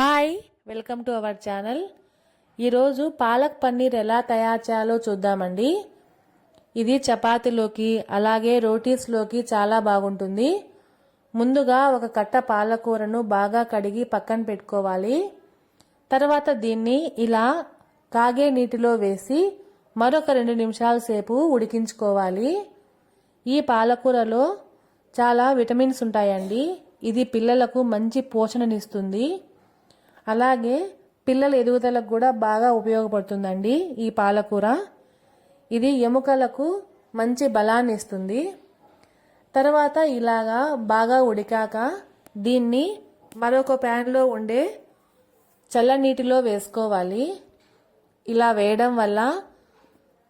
Hi welcome to our channel ఈరోజు పాలక్ పన్నీర్ ఎలా తయారు చేయాలో చూద్దామండి. ఇది చపాతీలోకి అలాగే రోటీస్లోకి చాలా బాగుంటుంది. ముందుగా ఒక కట్ట పాలకూరను బాగా కడిగి పక్కన పెట్టుకోవాలి. తర్వాత దీన్ని ఇలా కాగే నీటిలో వేసి మరొక రెండు నిమిషాల సేపు ఉడికించుకోవాలి. ఈ పాలకూరలో చాలా విటమిన్స్ ఉంటాయండి. ఇది పిల్లలకు మంచి పోషణనిస్తుంది. అలాగే పిల్లల ఎదుగుదలకు కూడా బాగా ఉపయోగపడుతుందండి ఈ పాలకూర. ఇది ఎముకలకు మంచి బలాన్ని ఇస్తుంది. తర్వాత ఇలాగా బాగా ఉడికాక దీన్ని మరొక ప్యాన్లో ఉండే చల్లనీటిలో వేసుకోవాలి. ఇలా వేయడం వల్ల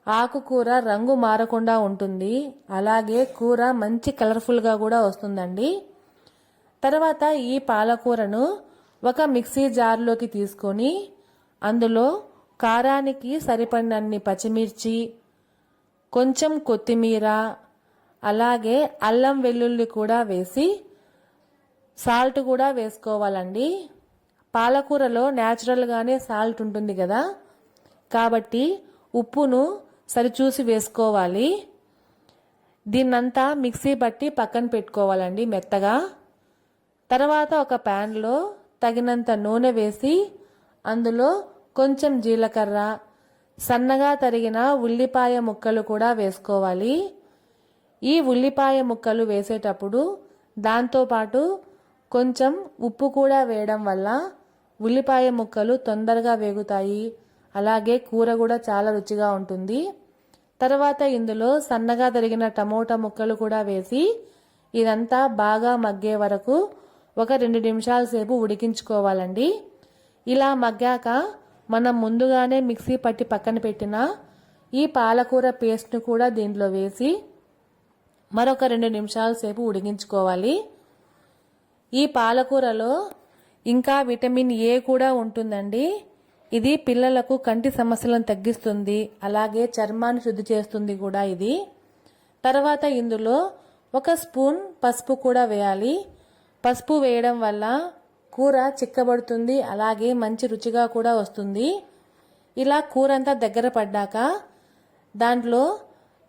ఆకుకూర రంగు మారకుండా ఉంటుంది. అలాగే కూర మంచి కలర్ఫుల్గా కూడా వస్తుందండి. తర్వాత ఈ పాలకూరను ఒక మిక్సీ జార్లోకి తీసుకొని అందులో కారానికి సరిపడినన్ని పచ్చిమిర్చి కొంచెం కొత్తిమీర అలాగే అల్లం వెల్లుల్లి కూడా వేసి సాల్ట్ కూడా వేసుకోవాలండి. పాలకూరలో న్యాచురల్గానే సాల్ట్ ఉంటుంది కదా. కాబట్టి ఉప్పును సరిచూసి వేసుకోవాలి. దీన్నంతా మిక్సీ బట్టి పక్కన పెట్టుకోవాలండి మెత్తగా. తర్వాత ఒక ప్యాన్లో తగినంత నూనె వేసి అందులో కొంచెం జీలకర్ర సన్నగా తరిగిన ఉల్లిపాయ ముక్కలు కూడా వేసుకోవాలి. ఈ ఉల్లిపాయ ముక్కలు వేసేటప్పుడు దాంతోపాటు కొంచెం ఉప్పు కూడా వేయడం వల్ల ఉల్లిపాయ ముక్కలు తొందరగా వేగుతాయి. అలాగే కూర కూడా చాలా రుచిగా ఉంటుంది. తర్వాత ఇందులో సన్నగా తరిగిన టమోటా ముక్కలు కూడా వేసి ఇదంతా బాగా మగ్గే వరకు ఒక రెండు నిమిషాల సేపు ఉడికించుకోవాలండి. ఇలా మగ్గాక మనం ముందుగానే మిక్సీ పట్టి పక్కన పెట్టిన ఈ పాలకూర పేస్ట్ను కూడా దీంట్లో వేసి మరొక రెండు నిమిషాల సేపు ఉడికించుకోవాలి. ఈ పాలకూరలో ఇంకా విటమిన్ ఏ కూడా ఉంటుందండి. ఇది పిల్లలకు కంటి సమస్యలను తగ్గిస్తుంది. అలాగే చర్మాన్ని శుద్ధి చేస్తుంది కూడా ఇది. తర్వాత ఇందులో ఒక స్పూన్ పసుపు కూడా వేయాలి. పసుపు వేయడం వల్ల కూర చిక్కబడుతుంది అలాగే మంచి రుచిగా కూడా వస్తుంది. ఇలా కూర అంతా దగ్గర పడ్డాక దాంట్లో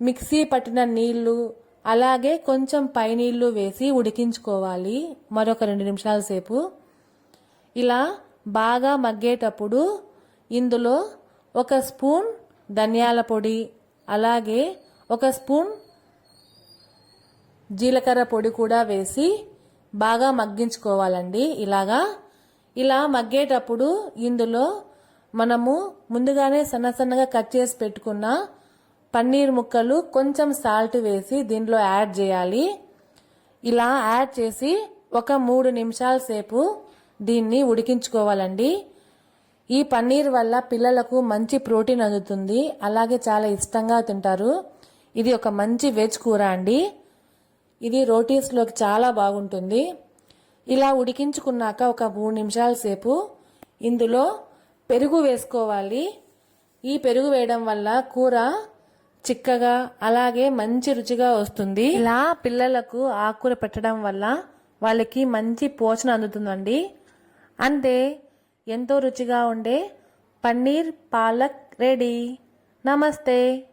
మిక్సీ పట్టిన నీళ్ళు అలాగే కొంచెం పైనీళ్ళు వేసి ఉడికించుకోవాలి మరొక రెండు నిమిషాల సేపు. ఇలా బాగా మగ్గేటప్పుడు ఇందులో ఒక స్పూన్ ధనియాల పొడి అలాగే ఒక స్పూన్ జీలకర్ర పొడి కూడా వేసి బాగా మగ్గించుకోవాలండి. ఇలాగా ఇలా మగ్గేటప్పుడు ఇందులో మనము ముందుగానే సన్న సన్నగా కట్ చేసి పెట్టుకున్న పన్నీర్ ముక్కలు కొంచెం సాల్ట్ వేసి దీనిలో యాడ్ చేయాలి. ఇలా యాడ్ చేసి ఒక మూడు నిమిషాల సేపు దీన్ని ఉడికించుకోవాలండి. ఈ పన్నీర్ వల్ల పిల్లలకు మంచి ప్రోటీన్ అందుతుంది. అలాగే చాలా ఇష్టంగా తింటారు. ఇది ఒక మంచి వెజ్ కూర అండి. ఇది రోటీస్లోకి చాలా బాగుంటుంది. ఇలా ఉడికించుకున్నాక ఒక మూడు నిమిషాల సేపు ఇందులో పెరుగు వేసుకోవాలి. ఈ పెరుగు వేయడం వల్ల కూర చిక్కగా అలాగే మంచి రుచిగా వస్తుంది. ఇలా పిల్లలకు ఆకుకూర పెట్టడం వల్ల వాళ్ళకి మంచి పోషణ అందుతుందండి. అంతే ఎంతో రుచిగా ఉండే పన్నీర్ పాలక్ రెడీ. నమస్తే.